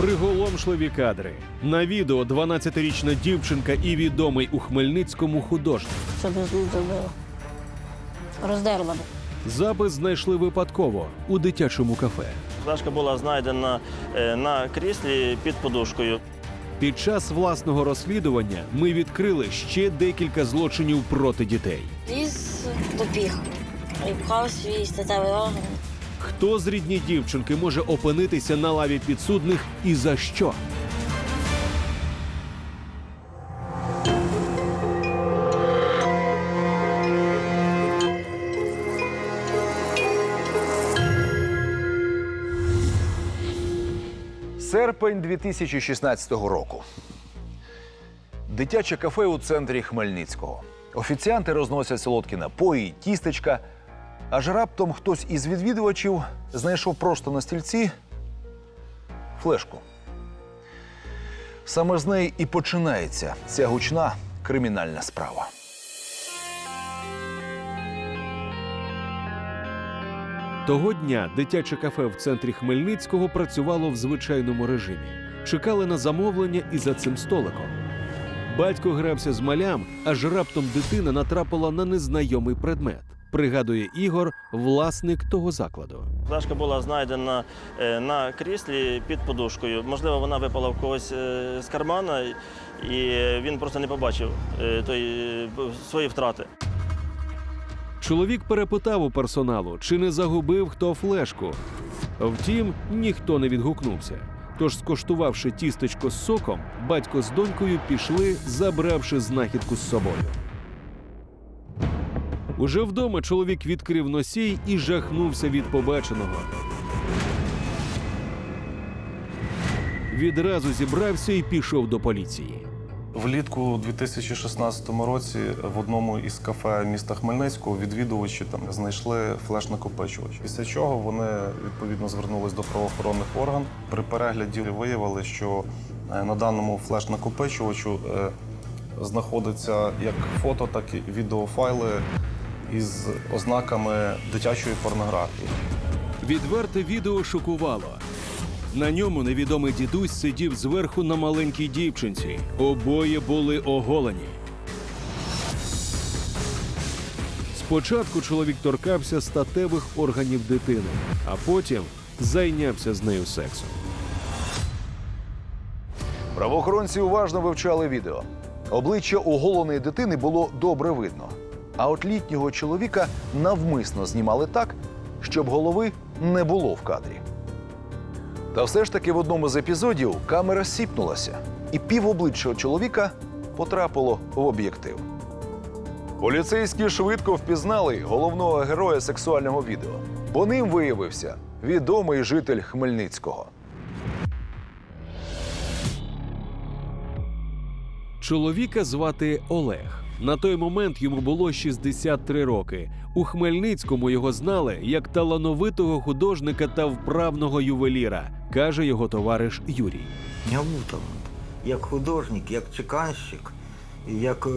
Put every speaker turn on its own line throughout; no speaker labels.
Приголомшливі кадри. На відео 12-річна дівчинка і відомий у Хмельницькому художник.
Це б з. Роздерла.
Запис знайшли випадково у дитячому кафе.
Флешка була знайдена е, на кріслі під подушкою.
Під час власного розслідування ми відкрили ще декілька злочинів проти дітей.
Ліз до піг. І пхав свій статевий орган.
Хто з рідні дівчинки може опинитися на лаві підсудних і за що?
Серпень 2016 року. Дитяче кафе у центрі Хмельницького. Офіціанти розносять солодкі напої, тістечка. Аж раптом хтось із відвідувачів знайшов просто на стільці флешку. Саме з неї і починається ця гучна кримінальна справа.
Того дня дитяче кафе в центрі Хмельницького працювало в звичайному режимі. Чекали на замовлення і за цим столиком. Батько грався з малям, аж раптом дитина натрапила на незнайомий предмет. Пригадує Ігор, власник того закладу.
Флешка була знайдена е, на кріслі під подушкою. Можливо, вона випала в когось е, з кармана, і він просто не побачив е, той, свої втрати.
Чоловік перепитав у персоналу, чи не загубив хто флешку. Втім, ніхто не відгукнувся. Тож, скоштувавши тістечко з соком, батько з донькою пішли, забравши знахідку з собою. Уже вдома чоловік відкрив носій і жахнувся від побаченого. Відразу зібрався і пішов до поліції.
Влітку у 2016 році в одному із кафе міста Хмельницького відвідувачі там знайшли флеш-накопичувач. Після чого вони відповідно звернулись до правоохоронних органів. При перегляді виявили, що е, на даному флеш-накопичувачу е, знаходиться як фото, так і відеофайли із ознаками дитячої порнографії.
Відверте відео шокувало. На ньому невідомий дідусь сидів зверху на маленькій дівчинці. Обоє були оголені. Спочатку чоловік торкався статевих органів дитини, а потім зайнявся з нею сексом.
Правоохоронці уважно вивчали відео. Обличчя оголеної дитини було добре видно. А от літнього чоловіка навмисно знімали так, щоб голови не було в кадрі. Та все ж таки в одному з епізодів камера сіпнулася, і півобличчя чоловіка потрапило в об'єктив. Поліцейські швидко впізнали головного героя сексуального відео, бо ним виявився відомий житель Хмельницького.
Чоловіка звати Олег. На той момент йому було 63 роки. У Хмельницькому його знали як талановитого художника та вправного ювеліра, каже його товариш Юрій.
Я був талант. Як художник, як чеканщик, як е,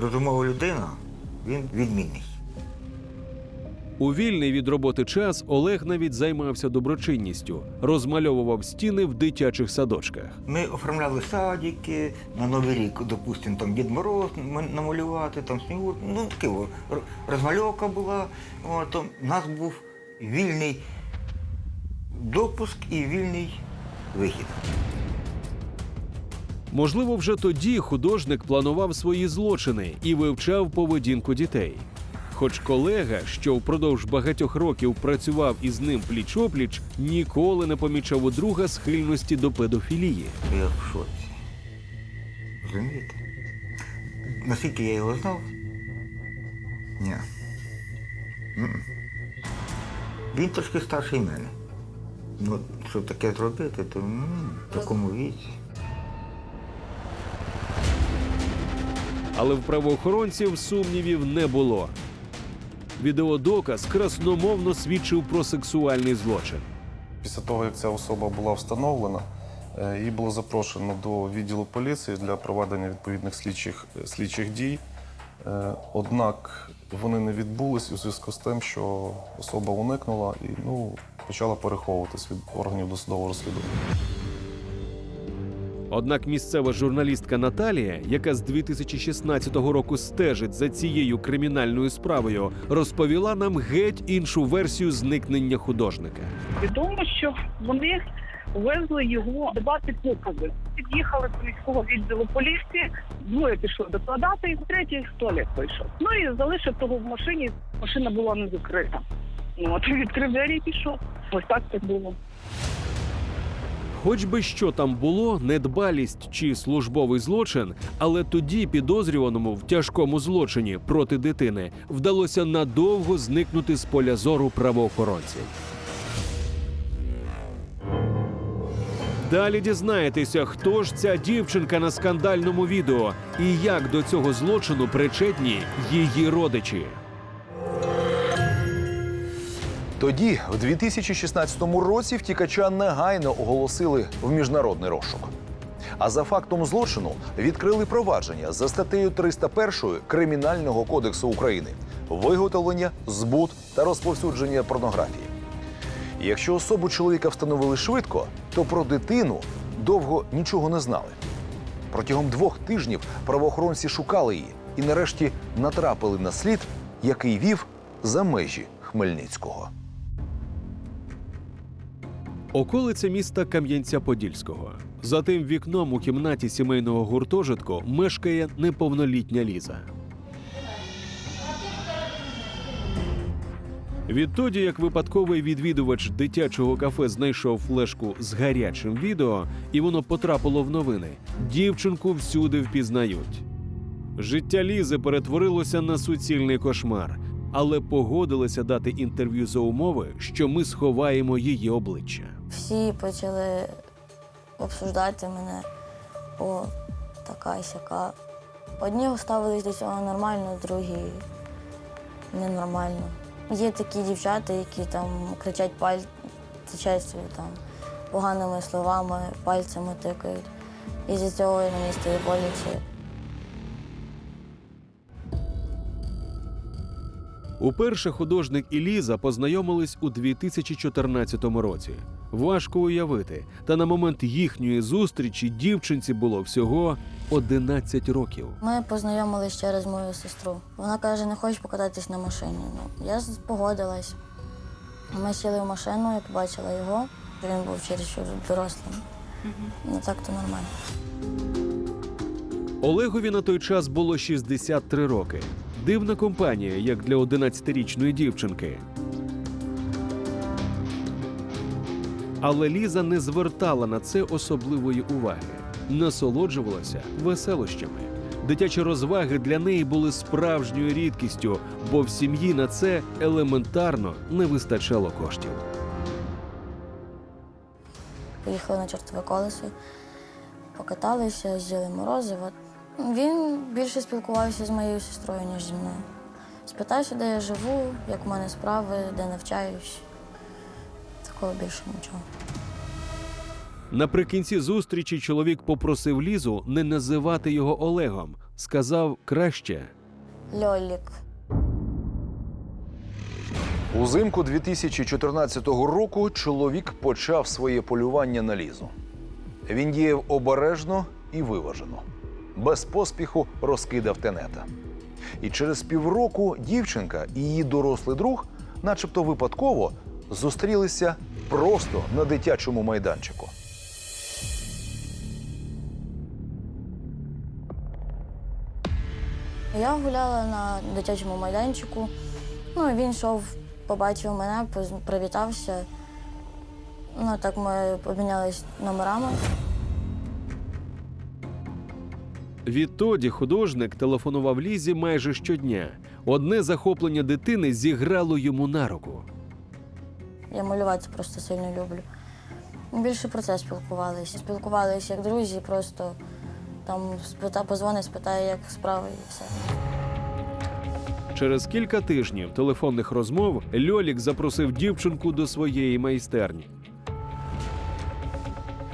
розумова людина, він відмінний.
У вільний від роботи час Олег навіть займався доброчинністю, розмальовував стіни в дитячих садочках.
Ми оформляли садики на Новий рік, допустимо, там Дід Мороз намалювати, там снігур. Ну, таке розмальовка була. От, то у нас був вільний допуск і вільний вихід.
Можливо, вже тоді художник планував свої злочини і вивчав поведінку дітей. Хоч колега, що впродовж багатьох років працював із ним пліч-опліч, ніколи не помічав у друга схильності до педофілії.
Я в шоці. Розумієте? Наскільки я його знав? Ні. М-м. Він трошки старший мене. Ну, щоб таке зробити, то м, в такому віці.
Але в правоохоронців сумнівів не було. Відеодоказ красномовно свідчив про сексуальний злочин.
Після того, як ця особа була встановлена, е, її було запрошено до відділу поліції для проведення відповідних слідчих, слідчих дій. Е, Однак вони не відбулись у зв'язку з тим, що особа уникнула і ну, почала переховуватись від органів досудового розслідування.
Однак місцева журналістка Наталія, яка з 2016 року стежить за цією кримінальною справою, розповіла нам геть іншу версію зникнення художника.
Відомо, що вони везли його давати покази. Під'їхали до міського відділу поліції, двоє пішли докладати, і третій в туалет вийшов. Ну і залишив того в машині. Машина була не закрита. Ну от відкрив двері і пішов. Ось так це було.
Хоч би що там було, недбалість чи службовий злочин, але тоді підозрюваному в тяжкому злочині проти дитини вдалося надовго зникнути з поля зору правоохоронців. Далі дізнаєтеся, хто ж ця дівчинка на скандальному відео і як до цього злочину причетні її родичі.
Тоді, в 2016 році, втікача негайно оголосили в міжнародний розшук. А за фактом злочину відкрили провадження за статтею 301 Кримінального кодексу України виготовлення, збут та розповсюдження порнографії. Якщо особу чоловіка встановили швидко, то про дитину довго нічого не знали. Протягом двох тижнів правоохоронці шукали її і нарешті натрапили на слід, який вів за межі Хмельницького.
Околиця міста Кам'янця-Подільського. За тим вікном у кімнаті сімейного гуртожитку мешкає неповнолітня Ліза. Відтоді, як випадковий відвідувач дитячого кафе знайшов флешку з гарячим відео, і воно потрапило в новини, дівчинку всюди впізнають. Життя Лізи перетворилося на суцільний кошмар, але погодилися дати інтерв'ю за умови, що ми сховаємо її обличчя.
Всі почали обсуждати мене. О, така сяка. Одні ставились до цього нормально, другі ненормально. Є такі дівчата, які там кричать пальцем, там поганими словами, пальцями тикають. І з цього мені стає боляче.
Уперше художник і Ліза познайомились у 2014 році. Важко уявити, та на момент їхньої зустрічі дівчинці було всього 11 років.
Ми познайомились через мою сестру. Вона каже, не хочеш покататись на машині. Ну, я погодилась. Ми сіли в машину, я побачила його. Він був чересчур дорослим. Ну так то нормально.
Олегові на той час було 63 роки. Дивна компанія, як для 11-річної дівчинки. Але Ліза не звертала на це особливої уваги, насолоджувалася веселощами. Дитячі розваги для неї були справжньою рідкістю, бо в сім'ї на це елементарно не вистачало коштів.
Поїхали на чортове колесо, покаталися, з'їли морозиво. Він більше спілкувався з моєю сестрою, ніж зі мною. Спитався, де я живу, як в мене справи, де навчаюсь. Такого більше нічого.
Наприкінці зустрічі чоловік попросив Лізу не називати його Олегом. Сказав краще.
Льолік.
Узимку 2014 року чоловік почав своє полювання на лізу. Він діяв обережно і виважено, без поспіху розкидав тенета. І через півроку дівчинка і її дорослий друг, начебто випадково, зустрілися просто на дитячому майданчику.
Я гуляла на дитячому майданчику. Ну, він йшов, побачив мене, поз- привітався. Ну, так ми обмінялись номерами.
Відтоді художник телефонував Лізі майже щодня. Одне захоплення дитини зіграло йому на руку.
Я малювати просто сильно люблю. Більше про це спілкувалися. Спілкувалися як друзі, просто там спита, позвонить, спитає, як справи і все.
Через кілька тижнів телефонних розмов Льолік запросив дівчинку до своєї майстерні.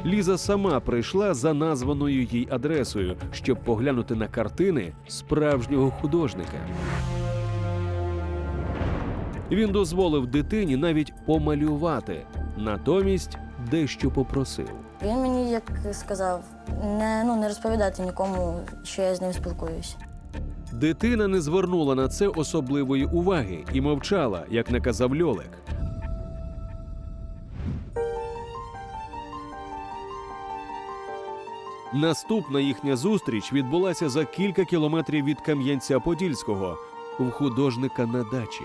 Ліза сама прийшла за названою їй адресою, щоб поглянути на картини справжнього художника. Він дозволив дитині навіть помалювати. Натомість дещо попросив.
Він мені як сказав, не, ну, не розповідати нікому, що я з ним спілкуюся.
Дитина не звернула на це особливої уваги і мовчала, як наказав Льолик. Наступна їхня зустріч відбулася за кілька кілометрів від Кам'янця-Подільського у художника на дачі.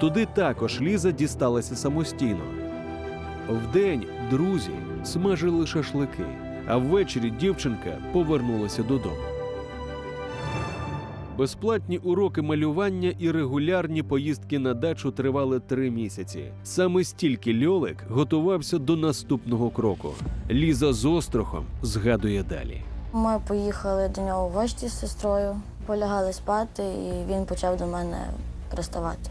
Туди також Ліза дісталася самостійно. Вдень друзі смажили шашлики, а ввечері дівчинка повернулася додому. Безплатні уроки малювання і регулярні поїздки на дачу тривали три місяці. Саме стільки льолик готувався до наступного кроку. Ліза з острохом згадує далі.
Ми поїхали до нього в гості з сестрою, полягали спати, і він почав до мене приставати.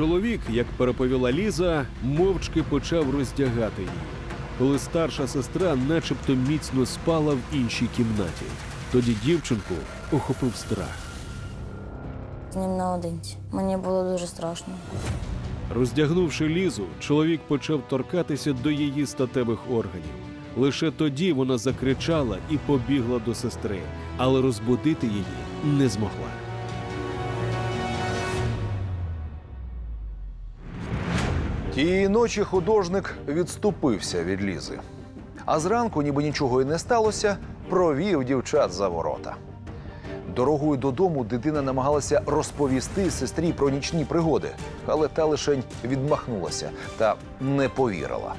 Чоловік, як переповіла Ліза, мовчки почав роздягати її, коли старша сестра, начебто, міцно спала в іншій кімнаті. Тоді дівчинку охопив страх.
З ним наодинці. Мені було дуже страшно.
Роздягнувши лізу, чоловік почав торкатися до її статевих органів. Лише тоді вона закричала і побігла до сестри, але розбудити її не змогла.
Тієї ночі художник відступився від лізи. А зранку, ніби нічого і не сталося, провів дівчат за ворота. Дорогою додому дитина намагалася розповісти сестрі про нічні пригоди, але та лишень відмахнулася та не повірила.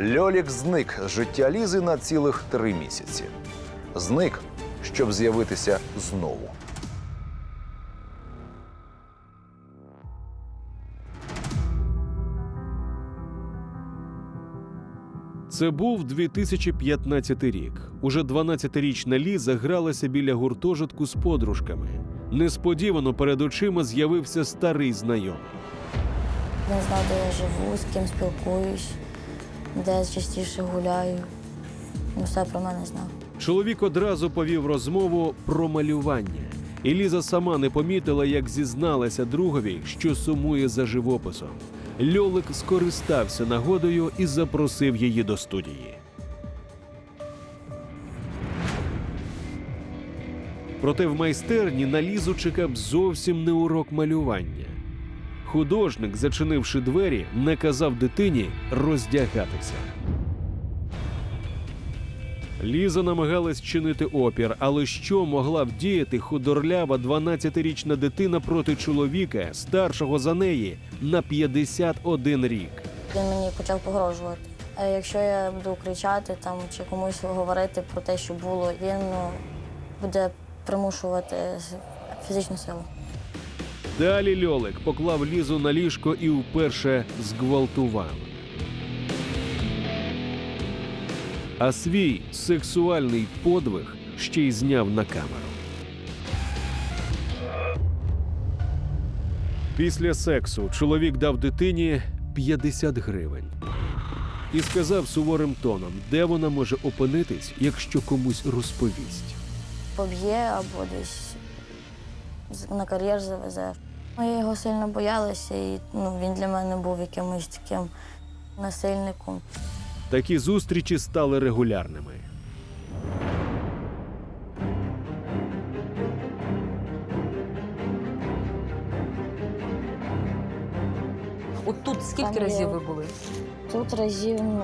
Льолік зник з життя Лізи на цілих три місяці. Зник, щоб з'явитися знову.
Це був 2015 рік. Уже 12-річна Ліза гралася біля гуртожитку з подружками. Несподівано перед очима з'явився старий знайомий.
Він знав, де я живу, з ким спілкуюсь, де я частіше гуляю. Він все про мене знав.
Чоловік одразу повів розмову про малювання. І Ліза сама не помітила, як зізналася другові, що сумує за живописом. Льолик скористався нагодою і запросив її до студії. Проте в майстерні на Лізу чекав зовсім не урок малювання. Художник, зачинивши двері, наказав дитині роздягатися. Ліза намагалась чинити опір, але що могла вдіяти худорлява 12-річна дитина проти чоловіка, старшого за неї, на 51 рік?
Він мені почав погрожувати. А якщо я буду кричати там чи комусь говорити про те, що було, він ну, буде примушувати фізичну силу.
Далі Льолик поклав Лізу на ліжко і вперше зґвалтував. А свій сексуальний подвиг ще й зняв на камеру. Після сексу чоловік дав дитині 50 гривень і сказав суворим тоном, де вона може опинитись, якщо комусь розповість.
Поб'є або десь на кар'єр завезе. Я його сильно боялася, і ну, він для мене був якимось таким насильником.
Такі зустрічі стали регулярними.
От тут скільки
Там є-
разів ви були?
Тут разів, ну,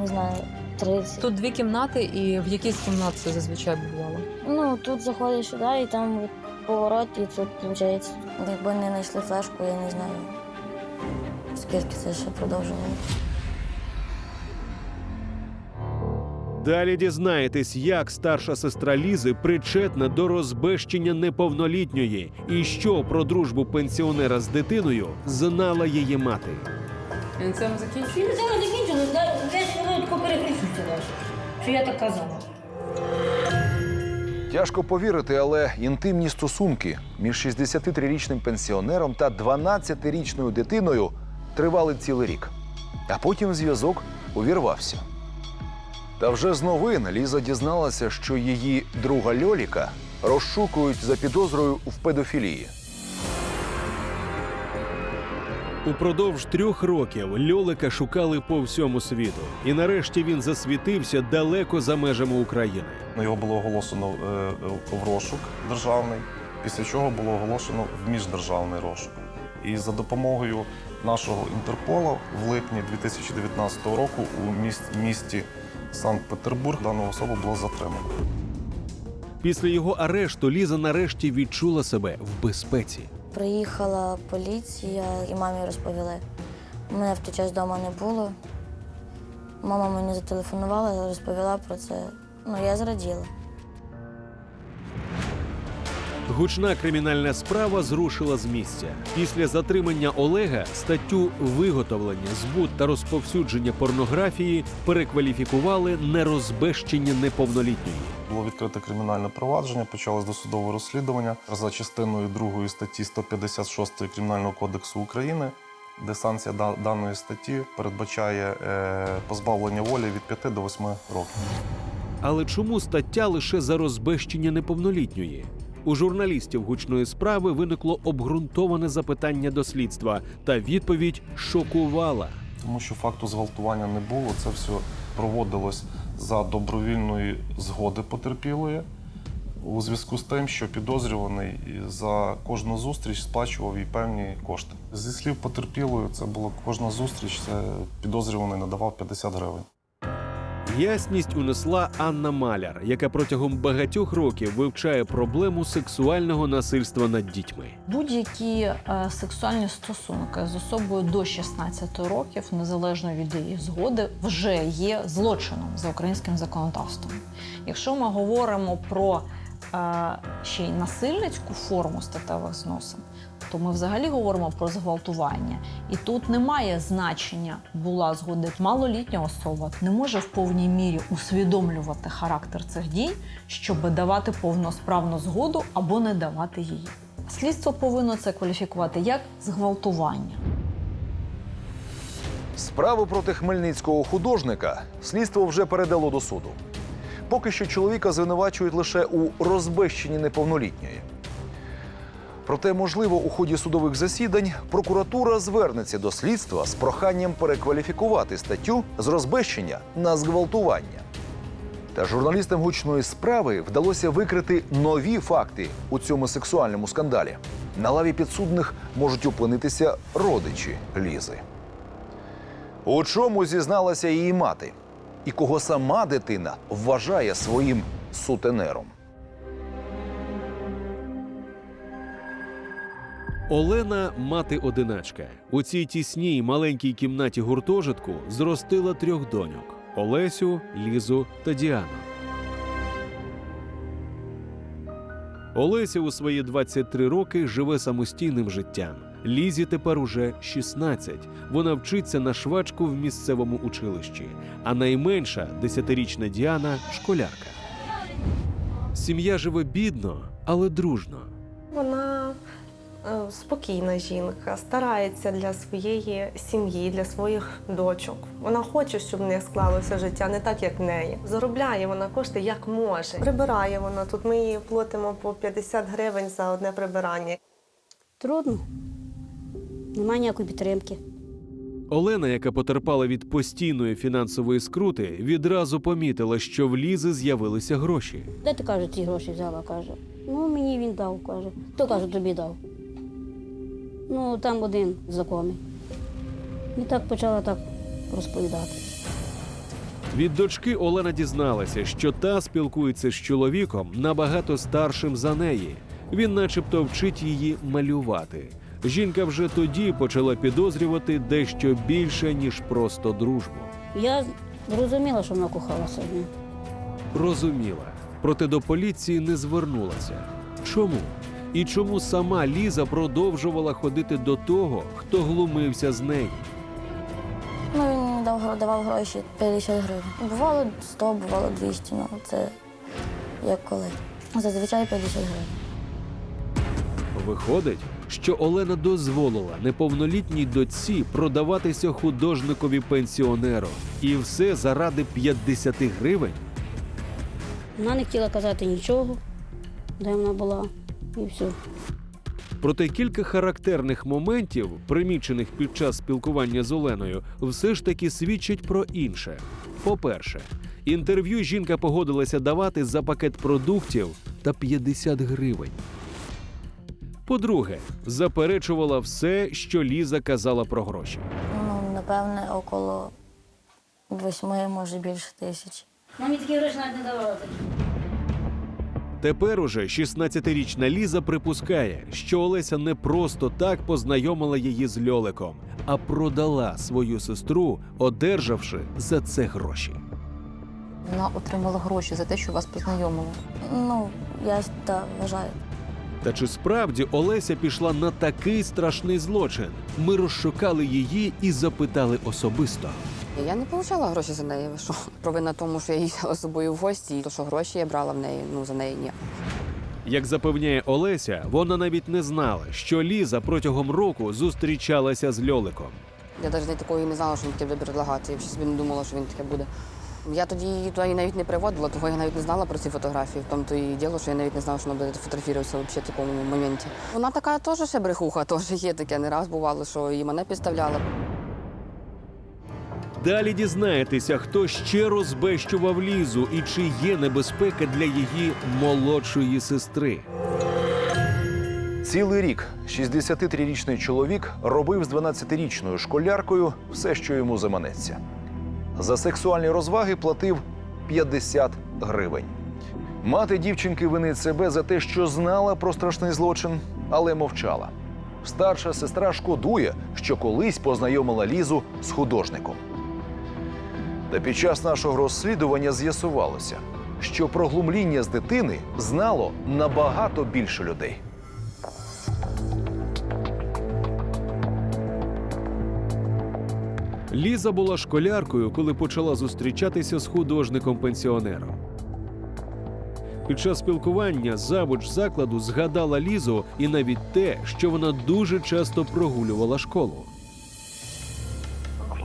не знаю, 30.
Тут дві кімнати, і в якій з кімнат це зазвичай бувало?
Ну, тут заходиш сюди, і там от поворот, і тут виходить. Якби не знайшли флешку, я не знаю, скільки це ще продовжувало.
Далі дізнаєтесь, як старша сестра Лізи причетна до розбещення неповнолітньої, і що про дружбу пенсіонера з дитиною знала її мати.
Цим закінчив?
Він це не закінчили, десь коротко перекричується ваше, що я так казала.
Тяжко повірити, але інтимні стосунки між 63-річним пенсіонером та 12-річною дитиною тривали цілий рік. А потім зв'язок увірвався. Та вже з новин Ліза дізналася, що її друга Льоліка розшукують за підозрою в педофілії.
Упродовж трьох років Льолика шукали по всьому світу, і нарешті він засвітився далеко за межами України.
Ну, Його було оголошено е, е, в розшук державний, після чого було оголошено в міждержавний розшук. І за допомогою нашого Інтерпола в липні 2019 року у місті, місті Санкт-Петербург дану особу було затримано.
Після його арешту Ліза нарешті відчула себе в безпеці.
Приїхала поліція і мамі розповіли. Мене в той час вдома не було. Мама мені зателефонувала, розповіла про це. Ну, я зраділа.
Гучна кримінальна справа зрушила з місця. Після затримання Олега статтю виготовлення, збут та розповсюдження порнографії перекваліфікували на розбещення неповнолітньої.
Було відкрите кримінальне провадження, почалось досудове розслідування за частиною 2 статті 156 Кримінального кодексу України, де санкція даної статті передбачає е, позбавлення волі від 5 до 8 років.
Але чому стаття лише за розбещення неповнолітньої? У журналістів гучної справи виникло обґрунтоване запитання до слідства, та відповідь шокувала.
Тому що факту зґвалтування не було, це все проводилось за добровільної згоди потерпілої у зв'язку з тим, що підозрюваний за кожну зустріч сплачував їй певні кошти. Зі слів потерпілої, це була кожна зустріч, це підозрюваний надавав 50 гривень.
Ясність унесла Анна Маляр, яка протягом багатьох років вивчає проблему сексуального насильства над дітьми.
Будь-які е, сексуальні стосунки з особою до 16 років, незалежно від її згоди, вже є злочином за українським законодавством. Якщо ми говоримо про е, ще й насильницьку форму статевих зносин, то ми взагалі говоримо про зґвалтування. І тут немає значення була згода. Малолітня особа не може в повній мірі усвідомлювати характер цих дій, щоб давати повносправну згоду або не давати її. Слідство повинно це кваліфікувати як зґвалтування.
Справу проти хмельницького художника слідство вже передало до суду. Поки що чоловіка звинувачують лише у розбещенні неповнолітньої. Проте, можливо, у ході судових засідань прокуратура звернеться до слідства з проханням перекваліфікувати статтю з розбещення на зґвалтування. Та журналістам гучної справи вдалося викрити нові факти у цьому сексуальному скандалі. На лаві підсудних можуть опинитися родичі Лізи. У чому зізналася її мати? І кого сама дитина вважає своїм сутенером?
Олена мати одиначка. У цій тісній маленькій кімнаті гуртожитку зростила трьох доньок: Олесю, Лізу та Діану. Олеся у свої 23 роки живе самостійним життям. Лізі тепер уже 16. Вона вчиться на швачку в місцевому училищі. А найменша, 10-річна Діана школярка. Сім'я живе бідно, але дружно.
Вона спокійна жінка, старається для своєї сім'ї, для своїх дочок. Вона хоче, щоб в них склалося життя не так, як в неї. Заробляє вона кошти як може. Прибирає вона тут. Ми її платимо по 50 гривень за одне прибирання.
Трудно. Немає ніякої підтримки.
Олена, яка потерпала від постійної фінансової скрути, відразу помітила, що в Лізи з'явилися гроші.
Де ти каже, ці гроші взяла? каже. Ну, мені він дав, каже. Хто каже, тобі дав? Ну, там один знайомий. І так почала так розповідати.
Від дочки Олена дізналася, що та спілкується з чоловіком набагато старшим за неї. Він, начебто, вчить її малювати. Жінка вже тоді почала підозрювати дещо більше, ніж просто дружбу.
Я зрозуміла, що вона кохалася з ним.
Розуміла, проте до поліції не звернулася. Чому? І чому сама Ліза продовжувала ходити до того, хто глумився з неї?
Ну, він дав, давав гроші 50 гривень. Бувало 100, бувало 200, ну це як коли. Зазвичай 50 гривень.
Виходить, що Олена дозволила неповнолітній дочці продаватися художникові пенсіонеру. І все заради 50 гривень.
Вона не хотіла казати нічого, де вона була, і все.
Проте кілька характерних моментів, примічених під час спілкування з Оленою, все ж таки свідчать про інше. По-перше, інтерв'ю жінка погодилася давати за пакет продуктів та 50 гривень. По-друге, заперечувала все, що Ліза казала про гроші.
Ну, напевне, около восьми, може більше тисяч.
Мамі такі гроші навіть не давали.
Тепер уже 16-річна Ліза припускає, що Олеся не просто так познайомила її з Льоликом, а продала свою сестру, одержавши за це гроші.
Вона отримала гроші за те, що вас познайомила.
Ну, я так вважаю.
Та чи справді Олеся пішла на такий страшний злочин? Ми розшукали її і запитали особисто.
Я не отримала гроші за неї. Що? Провина тому, що я взяла з собою в гості, і то, що гроші я брала в неї, ну за неї ні.
Як запевняє Олеся, вона навіть не знала, що Ліза протягом року зустрічалася з Льоликом.
Я навіть такого і не знала, що він таке буде предлагати. Я собі не думала, що він таке буде. Я тоді її туди навіть не приводила, того я навіть не знала про ці фотографії. В тому то і діло, що я навіть не знала, що вона буде фотографуватися в такому моменті. Вона така теж ще брехуха, теж є таке. Не раз бувало, що і мене підставляла.
Далі дізнаєтеся, хто ще розбещував Лізу і чи є небезпека для її молодшої сестри.
Цілий рік 63-річний чоловік робив з 12-річною школяркою все, що йому заманеться. За сексуальні розваги платив 50 гривень. Мати дівчинки винить себе за те, що знала про страшний злочин, але мовчала. Старша сестра шкодує, що колись познайомила Лізу з художником. Та під час нашого розслідування з'ясувалося, що про глумління з дитини знало набагато більше людей.
Ліза була школяркою, коли почала зустрічатися з художником-пенсіонером. Під час спілкування завуч закладу згадала Лізу і навіть те, що вона дуже часто прогулювала школу.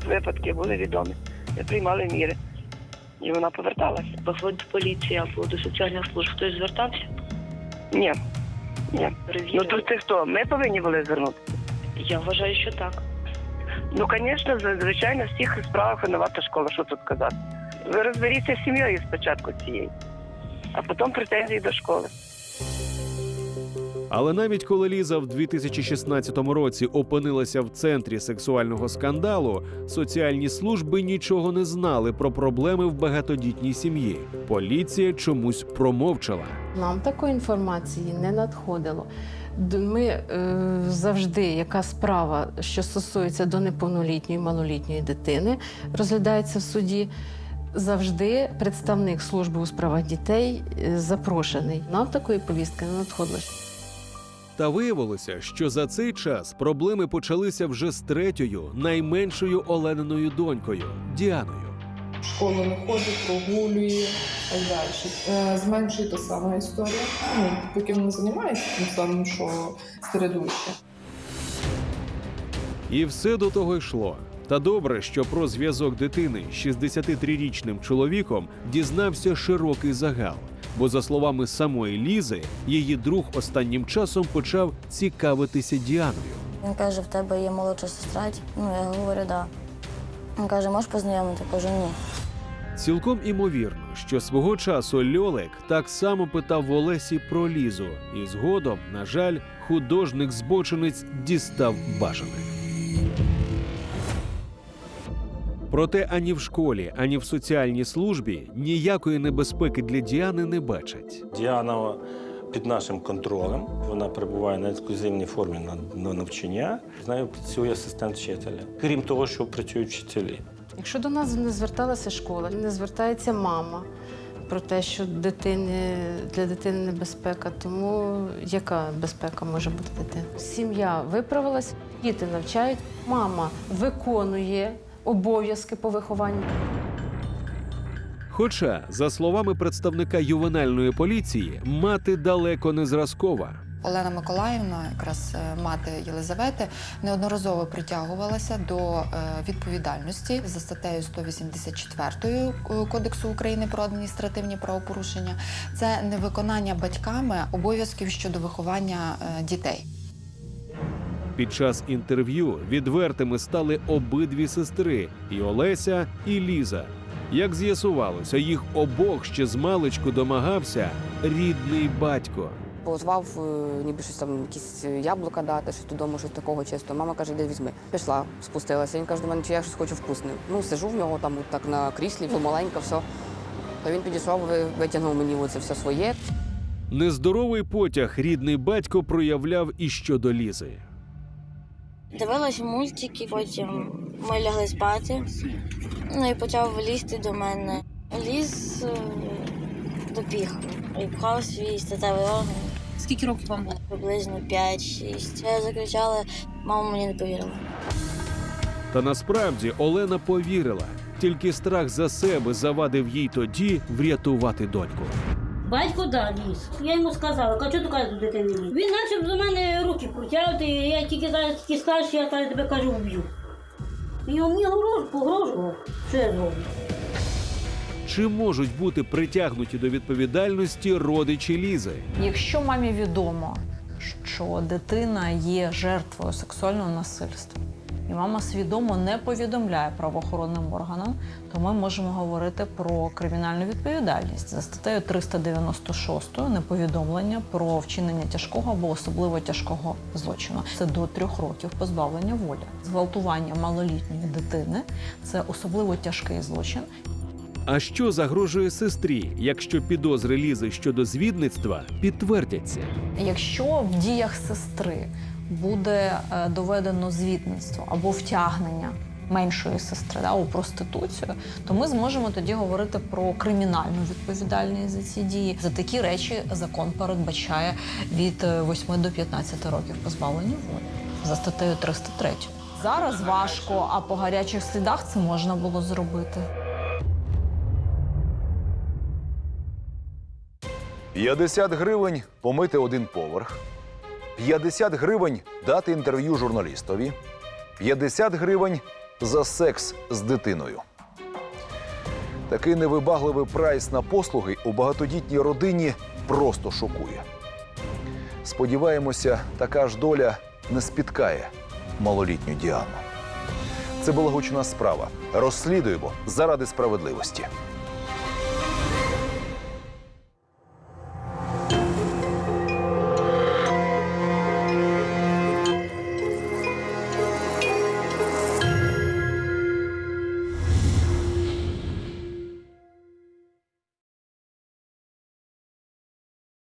Випадки були відомі. Приймали міри. І вона поверталася.
Походу поліції або до соціальних служб хтось звертався?
Ні. Ні. Ну тут це хто? Ми повинні були звернутися.
Я вважаю, що так.
Ну, звісно, звичайно, в всіх справах винувата школа, що тут казати. Ви розберіться з сім'єю спочатку цієї, а потім претензії до школи.
Але навіть коли Ліза в 2016 році опинилася в центрі сексуального скандалу, соціальні служби нічого не знали про проблеми в багатодітній сім'ї. Поліція чомусь промовчала.
Нам такої інформації не надходило. Ми е, завжди, яка справа, що стосується до неповнолітньої малолітньої дитини, розглядається в суді. Завжди представник служби у справах дітей е, запрошений. Нам такої повістки не надходило.
Та виявилося, що за цей час проблеми почалися вже з третьою, найменшою Олениною донькою Діаною.
В школу не ходить, прогулює, так далі. З меншою та сама історія. Ну, поки вона займається тим самим, що середовище.
І все до того йшло. Та добре, що про зв'язок дитини з 63-річним чоловіком дізнався широкий загал. Бо, за словами самої Лізи, її друг останнім часом почав цікавитися Діаною.
Він каже, в тебе є молодша сестра. Ну, я говорю. Да. Він каже, можеш познайомити? Кажу, ні.
Цілком імовірно, що свого часу Льолик так само питав в Олесі про Лізу, і згодом, на жаль, художник-збочинець дістав бажане. Проте ані в школі, ані в соціальній службі ніякої небезпеки для Діани не бачать.
Діана під нашим контролем. Вона перебуває на ексклюзивній формі на, на навчання. З нею працює асистент вчителя. Крім того, що працюють вчителі.
Якщо до нас не зверталася школа, не звертається мама про те, що дитини, для дитини небезпека, тому яка безпека може бути дитини? Сім'я виправилась, діти навчають, мама виконує обов'язки по вихованню.
Хоча, за словами представника ювенальної поліції, мати далеко не зразкова.
Олена Миколаївна, якраз е, мати Єлизавети, неодноразово притягувалася до е, відповідальності за статтею 184 Кодексу України про адміністративні правопорушення. Це невиконання батьками обов'язків щодо виховання е, дітей.
Під час інтерв'ю відвертими стали обидві сестри і Олеся, і Ліза. Як з'ясувалося, їх обох ще з маличку домагався рідний батько.
Позвав е, ніби щось там, якісь яблука дати, щось додому, щось такого чисто. Мама каже, де візьми. Пішла, спустилася. Він каже до мене, чи я щось хочу вкусне. Ну, сижу в нього там от так на кріслі, маленько, все. То він підійшов, витягнув мені оце все своє.
Нездоровий потяг рідний батько проявляв і щодо Лізи.
Дивилася мультики, потім ми лягли спати. Ну і почав лізти до мене. Ліз е, до піху і пхав свій статевий орган.
Скільки років вам було?
Приблизно 5-6. Я закричала, мама мені не повірила.
Та насправді Олена повірила. Тільки страх за себе завадив їй тоді врятувати доньку.
Батько да, ліз. Я йому сказала, кажу, ти кажеш до дитини ліз. Він почав до мене руки протягувати, я тільки зараз тільки скажеш, я тебе кажу, вб'ю. І він мені грож, погрожував. Що я зроблю?
Чи можуть бути притягнуті до відповідальності родичі Лізи?
Якщо мамі відомо, що дитина є жертвою сексуального насильства, і мама свідомо не повідомляє правоохоронним органам, то ми можемо говорити про кримінальну відповідальність за статтею 396 неповідомлення про вчинення тяжкого або особливо тяжкого злочину. Це до трьох років позбавлення волі. Зґвалтування малолітньої дитини це особливо тяжкий злочин,
А що загрожує сестрі, якщо підозри Лізи щодо звідництва підтвердяться?
Якщо в діях сестри буде е, доведено звітництво або втягнення меншої сестри да, у проституцію, то ми зможемо тоді говорити про кримінальну відповідальність за ці дії. За такі речі закон передбачає від е, 8 до 15 років позбавлення волі за статтею 303. Зараз важко, а по гарячих слідах це можна було зробити.
50 гривень помити один поверх, 50 гривень дати інтерв'ю журналістові, 50 гривень за секс з дитиною. Такий невибагливий прайс на послуги у багатодітній родині просто шокує. Сподіваємося, така ж доля не спіткає малолітню Діану. Це була гучна справа. Розслідуємо заради справедливості.